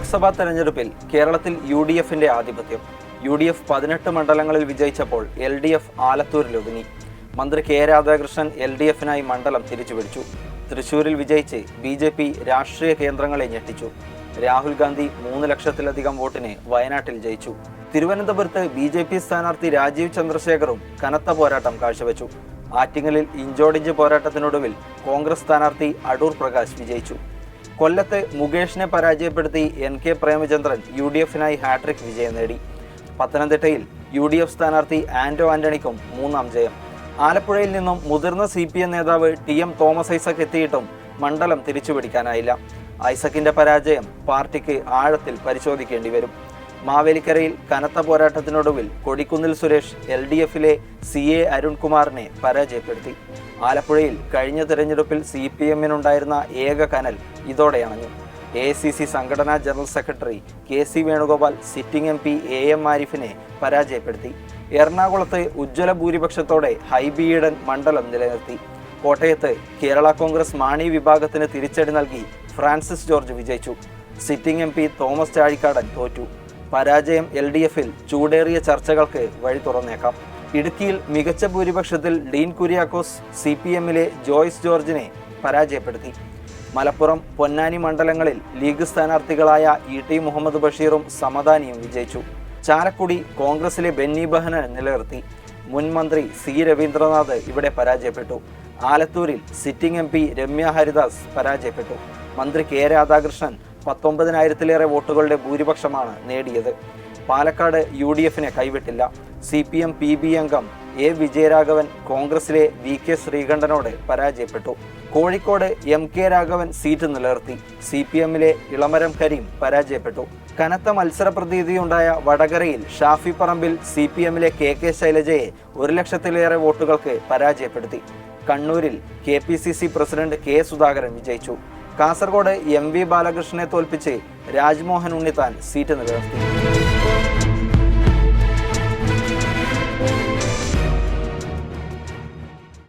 ലോക്സഭാ തെരഞ്ഞെടുപ്പിൽ കേരളത്തിൽ U D എഫിന്റെ ആധിപത്യം. യു ഡി എഫ് പതിനെട്ട് മണ്ഡലങ്ങളിൽ വിജയിച്ചപ്പോൾ എൽ ഡി എഫ് ആലത്തൂരിൽ ഒതുങ്ങി. മന്ത്രി കെ രാധാകൃഷ്ണൻ എൽ ഡി എഫിനായി മണ്ഡലം തിരിച്ചുപിടിച്ചു. തൃശൂരിൽ വിജയിച്ച് ബി ജെ പി രാഷ്ട്രീയ കേന്ദ്രങ്ങളെ ഞെട്ടിച്ചു. രാഹുൽ ഗാന്ധി മൂന്ന് ലക്ഷത്തിലധികം വോട്ടിന് വയനാട്ടിൽ ജയിച്ചു. തിരുവനന്തപുരത്ത് ബി ജെ പി സ്ഥാനാർത്ഥി രാജീവ് ചന്ദ്രശേഖറും കനത്ത പോരാട്ടം കാഴ്ചവെച്ചു. ആറ്റിങ്ങലിൽ ഇഞ്ചോടിഞ്ച് പോരാട്ടത്തിനൊടുവിൽ കോൺഗ്രസ് സ്ഥാനാർത്ഥി അടൂർ പ്രകാശ് വിജയിച്ചു. കൊല്ലത്ത് മുകേഷിനെ പരാജയപ്പെടുത്തി N K Premachandran U D എഫിനായി hat trick വിജയം നേടി. പത്തനംതിട്ടയിൽ യു ഡി എഫ് സ്ഥാനാർത്ഥി ആൻഡോ ആന്റണിക്കും മൂന്നാം ജയം. ആലപ്പുഴയിൽ നിന്നും മുതിർന്ന സി പി എം നേതാവ് ടി എം തോമസ് ഐസക് എത്തിയിട്ടും മണ്ഡലം തിരിച്ചുപിടിക്കാനായില്ല. ഐസക്കിന്റെ പരാജയം പാർട്ടിക്ക് ആഴത്തിൽ പരിശോധിക്കേണ്ടി വരും. മാവേലിക്കരയിൽ കനത്ത പോരാട്ടത്തിനൊടുവിൽ കൊടിക്കുന്നിൽ സുരേഷ് എൽ ഡി എഫിലെ സി എ അരുൺകുമാറിനെ പരാജയപ്പെടുത്തി. ആലപ്പുഴയിൽ കഴിഞ്ഞ തെരഞ്ഞെടുപ്പിൽ സി പി എമ്മിനുണ്ടായിരുന്ന ഏക കനൽ ഇതോടെ അണഞ്ഞു. എ സി സി സംഘടനാ general secretary K C Venugopal sitting M P A M ആരിഫിനെ പരാജയപ്പെടുത്തി. എറണാകുളത്ത് ഉജ്ജ്വല ഭൂരിപക്ഷത്തോടെ ഹൈബി ഈഡൻ മണ്ഡലം നിലനിർത്തി. കോട്ടയത്ത് കേരള കോൺഗ്രസ് മാണി വിഭാഗത്തിന് തിരിച്ചടി നൽകി ഫ്രാൻസിസ് ജോർജ് വിജയിച്ചു. Sitting M P Thomas Chazhikadan തോറ്റു. പരാജയം എൽ ഡി എഫിൽ ചൂടേറിയ ചർച്ചകൾക്ക് വഴി തുറന്നേക്കാം. ഇടുക്കിയിൽ മികച്ച ഭൂരിപക്ഷത്തിൽ ഡീൻ കുര്യാക്കോസ് സി പി എമ്മിലെ ജോയ്സ് ജോർജിനെ പരാജയപ്പെടുത്തി. മലപ്പുറം പൊന്നാനി മണ്ഡലങ്ങളിൽ ലീഗ് സ്ഥാനാർത്ഥികളായ ഇ ടി മുഹമ്മദ് ബഷീറും സമദാനിയും വിജയിച്ചു. ചാലക്കുടി കോൺഗ്രസിലെ ബെന്നി ബെഹനെ നിലനിർത്തി. മുൻ മന്ത്രി സി രവീന്ദ്രനാഥ് ഇവിടെ പരാജയപ്പെട്ടു. ആലത്തൂരിൽ sitting M P Ramya Haridas പരാജയപ്പെട്ടു. മന്ത്രി കെ രാധാകൃഷ്ണൻ പത്തൊമ്പതിനായിരത്തിലേറെ വോട്ടുകളുടെ ഭൂരിപക്ഷമാണ് നേടിയത്. Palakkad U കൈവിട്ടില്ല. C P M P B അംഗം എ വിജയരാഘവൻ കോൺഗ്രസിലെ വി കെ ശ്രീകണ്ഠനോട് പരാജയപ്പെട്ടു. Kozhikode M K Raghavan seat നിലനിർത്തി. സി പി എമ്മിലെ ഇളമരം കരീം പരാജയപ്പെട്ടു. കനത്ത മത്സര പ്രതീതിയുണ്ടായ വടകരയിൽ ഷാഫി പറമ്പിൽ സി പി എമ്മിലെ കെ കെ ശൈലജയെ ഒരു ലക്ഷത്തിലേറെ വോട്ടുകൾക്ക് പരാജയപ്പെടുത്തി. കണ്ണൂരിൽ K P C C president K Sudhakaran വിജയിച്ചു. കാസർഗോഡ് എം വി ബാലകൃഷ്ണനെ തോൽപ്പിച്ച് രാജ്മോഹൻ ഉണ്ണിത്താൻ സീറ്റ് നിലനിർത്തി.